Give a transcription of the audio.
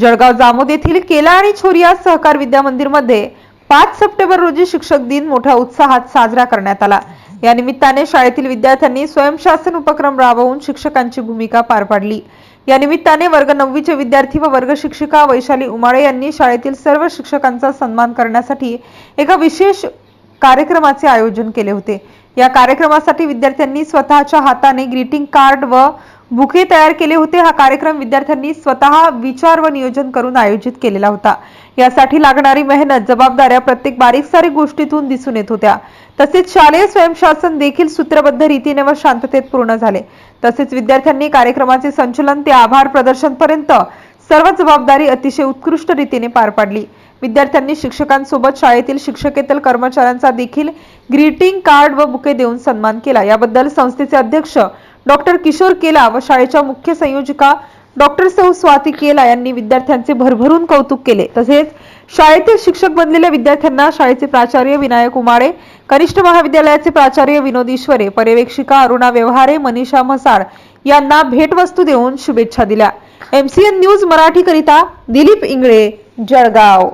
जळगाव जामोद येथील केला आणि छोरिया सहकार विद्या मंदिरमध्ये पाच सप्टेंबर रोजी शिक्षक दिन मोठ्या उत्साहात साजरा करण्यात आला. या निमित्ताने शाळेतील विद्यार्थ्यांनी स्वयंशासन उपक्रम राबवून शिक्षकांची भूमिका पार पाडली. या निमित्ताने वर्ग नववीचे विद्यार्थी व वर्ग शिक्षिका वैशाली उमाळे यांनी शाळेतील सर्व शिक्षकांचा सन्मान करण्यासाठी एका विशेष कार्यक्रमाचे आयोजन केले होते. या कार्यक्रमासाठी विद्यार्थ्यांनी स्वतःच्या हाताने ग्रीटिंग कार्ड व बुके तयार केले होते. हा कार्यक्रम विद्यार्थ्यांनी स्वतः विचार व नियोजन करून आयोजित केलेला होता. यासाठी लागणारी मेहनत जबाबदाऱ्या प्रत्येक बारीक सारीक गोष्टीतून दिसून येत होत्या. तसेच शालेय स्वयंशासन देखील सूत्रबद्ध रीतीने व शांततेत पूर्ण झाले. तसेच विद्यार्थ्यांनी कार्यक्रमाचे संचलन ते आभार प्रदर्शन पर्यंत सर्व जबाबदारी अतिशय उत्कृष्ट रीतीने पार पाडली. विद्यार्थ्यांनी शिक्षकांसोबत शाळेतील शिक्षकेतर कर्मचाऱ्यांचा देखील ग्रीटिंग कार्ड व बुके देऊन सन्मान केला. याबद्दल संस्थेचे अध्यक्ष डॉक्टर किशोर केला व शाळेच्या मुख्य संयोजिका डॉक्टर सौ स्वाती केला यांनी विद्यार्थ्यांचे भरभरून कौतुक केले. तसेच शाळेतील शिक्षक बनलेल्या विद्यार्थ्यांना शाळेचे प्राचार्य विनायक उमाळे कनिष्ठ महाविद्यालयाचे प्राचार्य विनोद ईश्वरे पर्यवेक्षिका अरुणा व्यवहारे मनीषा म्हसाड यांना भेटवस्तू देऊन शुभेच्छा दिल्या. एमसीएन न्यूज मराठी करिता दिलीप इंगळे जळगाव.